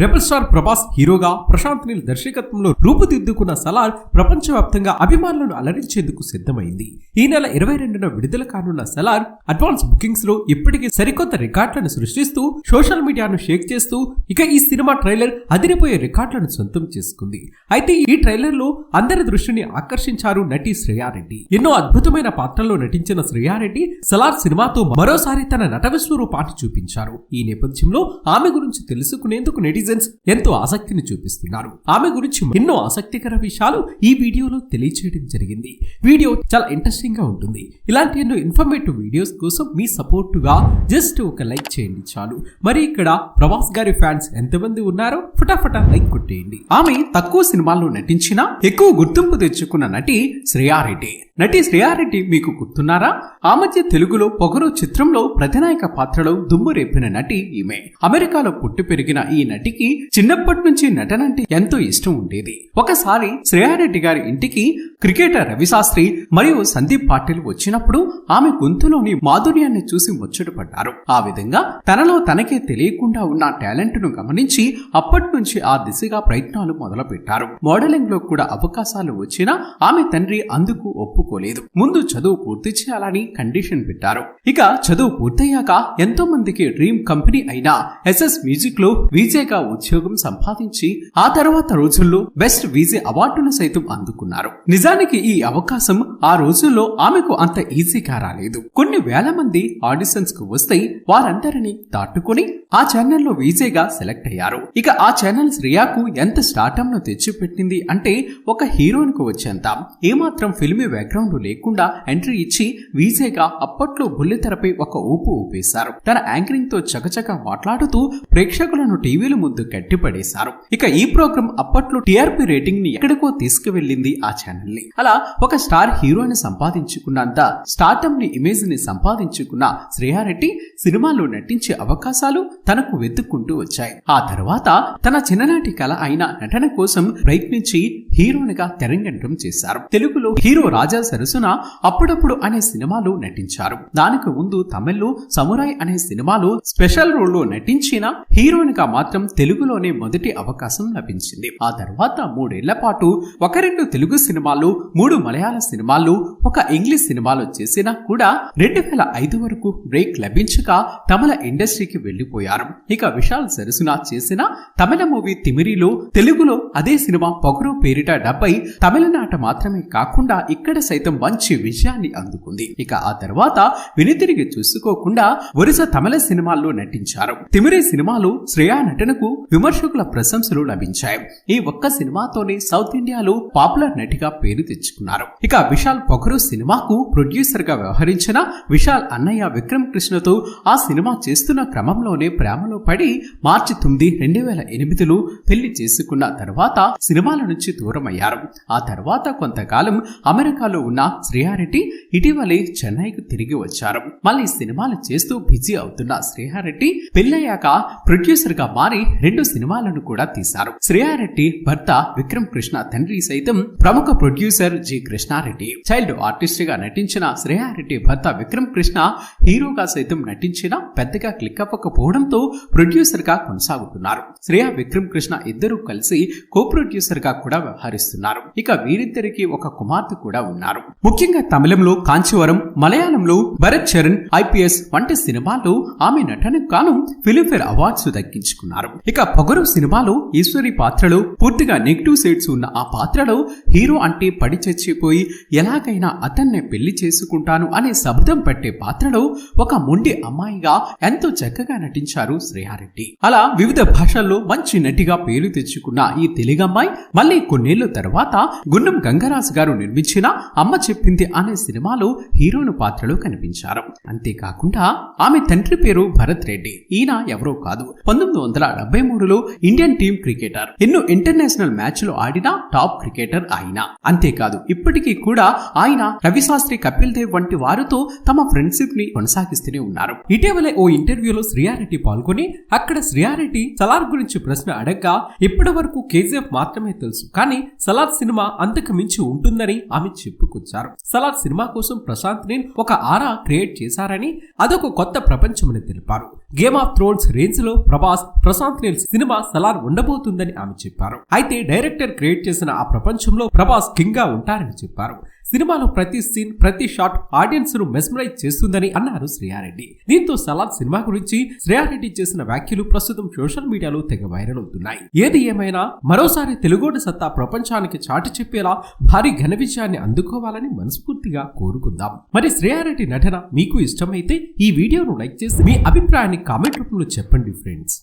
Rebel star Prabhas హీరోగా ప్రశాంత్ నీల్ దర్శకత్వంలో రూపుదిద్దుకున్న సలార్ ప్రపంచవ్యాప్తంగా అభిమానులను అలరించేందుకు సిద్ధమైంది. ఈ నెల ఇరవై రెండున విడుదల కానున్న సలార్ అడ్వాన్స్ బుకింగ్స్లో ఇప్పటికీ సరికొత్త రికార్డులను సృష్టిస్తూ సోషల్ మీడియాను షేక్ చేస్తూ ఇక ఈ సినిమా ట్రైలర్ అదిరిపోయే రికార్డులను సొంతం చేసుకుంది. అయితే ఈ ట్రైలర్లో అందరి దృష్టిని ఆకర్షించారు నటి శ్రేయారెడ్డి. ఎన్నో అద్భుతమైన పాత్రల్లో నటించిన శ్రేయారెడ్డి సలార్ సినిమాతో మరోసారి తన నట విశ్వరూపాన్ని చూపించారు. ఈ నేపథ్యంలో ఆమె గురించి తెలుసుకునేందుకు నెటిజన్స్ ఎంతో ఆసక్తిని చూపిస్తున్నారు. ఆమె గురించి ఎన్నో ఆసక్తికర విషయాలు ఈ వీడియోలో తెలియచేయడం జరిగింది. వీడియో చాలా ఇంట్రెస్టింగ్గా ఉంటుంది. ఇలాంటి ఎన్నో ఇన్ఫర్మేటివ్ వీడియోస్ కోసం మీ సపోర్ట్గా జస్ట్ ఒక లైక్ చేయండి చాలు. మరి ఇక్కడ ప్రభాస్ గారి ఫ్యాన్స్ ఎంతమంది ఉన్నారో ఫటాఫటా లైక్ కొట్టేయండి. ఆమె తక్కువ సినిమాల్లో నటించినా ఎక్కువ గుర్తింపు తెచ్చుకున్న నటి శ్రేయారెడ్డి నటి శ్రేయారెడ్డి మీకు గుర్తున్నారా? ఆ మధ్య తెలుగులో పొగరు చిత్రంలో ప్రతినాయక పాత్రలో దుమ్ము రేపిన నటి ఈమె. అమెరికాలో పుట్టి పెరిగిన ఈ నటికి చిన్నప్పటి నుంచి నటనంటే ఎంతో ఇష్టం ఉండేది. ఒకసారి శ్రేయారెడ్డి గారి ఇంటికి క్రికెటర్ రవిశాస్త్రి మరియు సందీప్ పాటిల్ వచ్చినప్పుడు ఆమె గొంతులోని మాధుర్యాన్ని చూసి ముచ్చటపడ్డారు ఆ విధంగా తనలో తనకే తెలియకుండా ఉన్న టాలెంట్ను గమనించి అప్పటి నుంచి ఆ దిశగా ప్రయత్నాలు మొదలుపెట్టారు. మోడలింగ్లో కూడా అవకాశాలు వచ్చినా ఆమె తండ్రి అందుకు ఒప్పుకోలేదు ముందు చదువు పూర్తి చేయాలని కండిషన్ పెట్టారు. ఇక చదువు పూర్తయ్యాక ఎంతో మందికి డ్రీమ్ కంపెనీ అయిన ఎస్ఎస్ మ్యూజిక్లో వీజేగా ఉద్యోగం సంపాదించి ఆ తర్వాత రోజుల్లో బెస్ట్ వీజే అవార్డును సైతం అందుకున్నారు. నిజానికి ఈ అవకాశం ఆ రోజుల్లో ఆమెకు అంత ఈజీగా రాలేదు. కొన్ని వేల మంది ఆడిషన్స్కు వస్తే వారందరినీ దాటుకుని ఆ ఛానల్లో వీజేగా సెలెక్ట్ అయ్యారు. ఇక ఆ ఛానల్ శ్రియాకు ఎంత స్టార్టమ్ను తెచ్చిపెట్టింది అంటే ఒక హీరోయిన్కు వచ్చేంత. ఏమాత్రం ఫిల్మీ బ్యాక్గ్రౌండ్ లేకుండా ఎంట్రీ ఇచ్చి వీజేగా అప్పట్లో బుల్లితెరపై ఒక ఊపు ఊపేశారు. తన యాంకరింగ్తో చకచక మాట్లాడుతూ ప్రేక్షకులను టీవీల ముందు కట్టిపడేశారు ఇక ఈ ప్రోగ్రాం అప్పట్లో టీఆర్పీ రేటింగ్ని ఎక్కడికో తీసుకువెళ్ళింది ఆ ఛానల్ని. అలా ఒక స్టార్ హీరోని సంపాదించుకున్నంత స్టార్టమ్ని ఇమేజ్ని సంపాదించుకున్న శ్రేయారెడ్డి సినిమాలో నటించే అవకాశాలు తనకు వెతుక్కుంటూ వచ్చాయి. ఆ తర్వాత తన చిన్ననాటి కళ అయిన నటన కోసం ప్రయత్నించి హీరోనిగా తెరంగం చేశారు. తెలుగులో హీరో రాజా సరసున అప్పుడప్పుడు అనే సినిమాలో నటించారు. దానికి ముందు తమిళ్ళో సమురాయ్ అనే సినిమాలో స్పెషల్ రోల్లో నటించిన హీరోయిన్గా మాత్రం తెలుగులోనే మొదటి అవకాశం లభించింది. ఆ తర్వాత మూడేళ్ళ పాటు ఒక రెండు తెలుగు సినిమాలు మూడు మలయాళ సినిమాలు ఒక ఇంగ్లీష్ సినిమాలు చేసినా కూడా రెండు వేల ఐదు వరకు బ్రేక్ లభించక తమిళ ఇండస్ట్రీకి వెళ్ళిపోయారు ఇక విశాల్ సరసున చేసిన తమిళ మూవీ తిమిరిలో తెలుగులో అదే సినిమా పొగరు పేరిట డబ్బై తమిళనాట మాత్రమే కాకుండా ఇక్కడ సైతం మంచి విజయాన్ని అందుకుంది. ఇక ఆ తర్వాత వెనుతిరిగి చూసుకోకుండా వరుస తమిళ సినిమాల్లో నటించారు. తిమిరే సినిమాలో శ్రేయా నటనకు విమర్శకుల ప్రశంసలు లభించాయి. ఈ ఒక్క సినిమాతోనే సౌత్ ఇండియాలో పాపులర్ నటిగా పేరు తెచ్చుకున్నారు. ఇక విశాల్ పొగరు సినిమాకు ప్రొడ్యూసర్గా వ్యవహరించిన విశాల్ అన్నయ్య విక్రమ్ కృష్ణతో ఆ సినిమా చేస్తున్న క్రమంలోనే ప్రేమలో పడి మార్చి తొమ్మిది రెండు వేల ఎనిమిదిలో పెళ్ళి చేసుకున్న తర్వాత సినిమాల నుంచి దూరమయ్యారు. ఆ తర్వాత కొంతకాలం అమెరికాలో ఉన్న శ్రేయారెడ్డి ఇటీవలే చెన్నైకి తిరిగి వచ్చారు. మళ్ళీ సినిమాలు చేస్తూ బిజీ అవుతున్న శ్రేయారెడ్డి పెళ్ళయ్యాక ప్రొడ్యూసర్గా మారి రెండు సినిమాలను కూడా తీశారు. శ్రేయారెడ్డి భర్త విక్రమ్ కృష్ణ తండ్రి సైతం ప్రముఖ ప్రొడ్యూసర్ జి కృష్ణారెడ్డి. చైల్డ్ ఆర్టిస్ట్గా నటించిన శ్రేయారెడ్డి భర్త విక్రమ్ కృష్ణ హీరోగా సైతం నటించిన పెద్దగా క్లిక్ అవ్వకపోవడంతో ప్రొడ్యూసర్గా కొనసాగుతున్నారు. శ్రేయా విక్రమ్ కృష్ణ ఇద్దరు కలిసి కో ప్రొడ్యూసర్గా కూడా వ్యవహరిస్తున్నారు. ఇక వీరిద్దరికి ఒక కుమార్తె కూడా ఉన్నారు. ముఖ్యంగా తమిళంలో కాంచీవరం మలయాళంలో భరత్ చరణ్ ఐపీఎస్ వంటి సినిమాల్లో ఆమె నటనకు గాను ఫిలింఫేర్ అవార్డ్స్ దక్కించుకున్నారు. ఇక పొగరు సినిమాలో ఈశ్వరి పాత్రలో పూర్తిగా నెగిటివ్ సైడ్స్ ఉన్న ఆ పాత్రలో హీరో అంటే పడి చచ్చిపోయి ఎలాగైనా అతన్నే పెళ్ళి చేసుకుంటాను అనే శబ్దం పెట్టే పాత్రలో ఒక మొండి అమ్మాయిగా ఎంతో చక్కగా నటించారు శ్రేయారెడ్డి అలా వివిధ భాషల్లో మంచి నటిగా పేరు తెచ్చుకున్న ఈ తెలుగమ్మాయి మళ్ళీ కొన్నేళ్ళ తర్వాత గుండం గంగరాజు గారు నిర్మించిన అమ్మ చెప్పింది అనే సినిమాలో హీరోయిన్ పాత్రలో కనిపించారు. అంతేకాకుండా ఆమె తండ్రి పేరు భరత్ రెడ్డి. ఈయన ఎవరో కాదు. పంతొమ్మిది వందల డెబ్బై మూడులో ఇండియన్ టీం క్రికెటర్. ఎన్నో ఇంటర్నేషనల్ మ్యాచ్లు ఆడిన టాప్ క్రికెటర్ ఆయన. అంతేకాదు ఇప్పటికీ కూడా ఆయన రవిశాస్త్రి కపిల్ దేవ్ వంటి వారితో తమ ఫ్రెండ్షిప్ని కొనసాగిస్తూనే ఉన్నారు. ఇటీవలే ఓ ఇంటర్వ్యూలో శ్రీయారెడ్డి పాల్గొని అక్కడ శ్రీయారెడ్డి సలార్ గురించి ప్రశ్న అడగ్గా ఇప్పటి వరకు కేజీఎఫ్ మాత్రమే తెలుసు. కానీ సలార్ సినిమా అంతకు మించి ఉంటుందని ఆమె చెప్పు తీసుకొచ్చారు సలార్ సినిమా కోసం ప్రశాంత్ నీల్ ఒక ఆరా క్రియేట్ చేశారని అదొక కొత్త ప్రపంచమని తెలిపారు. గేమ్ ఆఫ్ థ్రోన్స్ రేంజ్లో ప్రభాస్ ప్రశాంత్ నీల్ సినిమా సలార్ ఉండబోతుందని ఆమె చెప్పారు. అయితే డైరెక్టర్ క్రియేట్ చేసిన ఆ ప్రపంచంలో ప్రభాస్ కింగ్గా ఉంటారని చెప్పారు. సినిమాలో ప్రతి సీన్ ప్రతి షాట్ ఆడియన్స్ను మెస్మరైజ్ చేస్తుందని అన్నారు శ్రేయారెడ్డి. దీంతో సలార్ సినిమా గురించి శ్రేయారెడ్డి చేసిన వ్యాఖ్యలు ప్రస్తుతం సోషల్ మీడియాలో తెగ వైరల్ అవుతున్నాయి. ఏది ఏమైనా మరోసారి తెలుగోడి సత్తా ప్రపంచానికి చాటి చెప్పేలా భారీ ఘన విజయాన్ని అందుకోవాలని మనస్ఫూర్తిగా కోరుకుందాం. మరి శ్రేయారెడ్డి నటన మీకు ఇష్టమైతే ఈ వీడియోను లైక్ చేసి మీ అభిప్రాయాన్ని కామెంట్ రూపంలో చెప్పండి ఫ్రెండ్స్.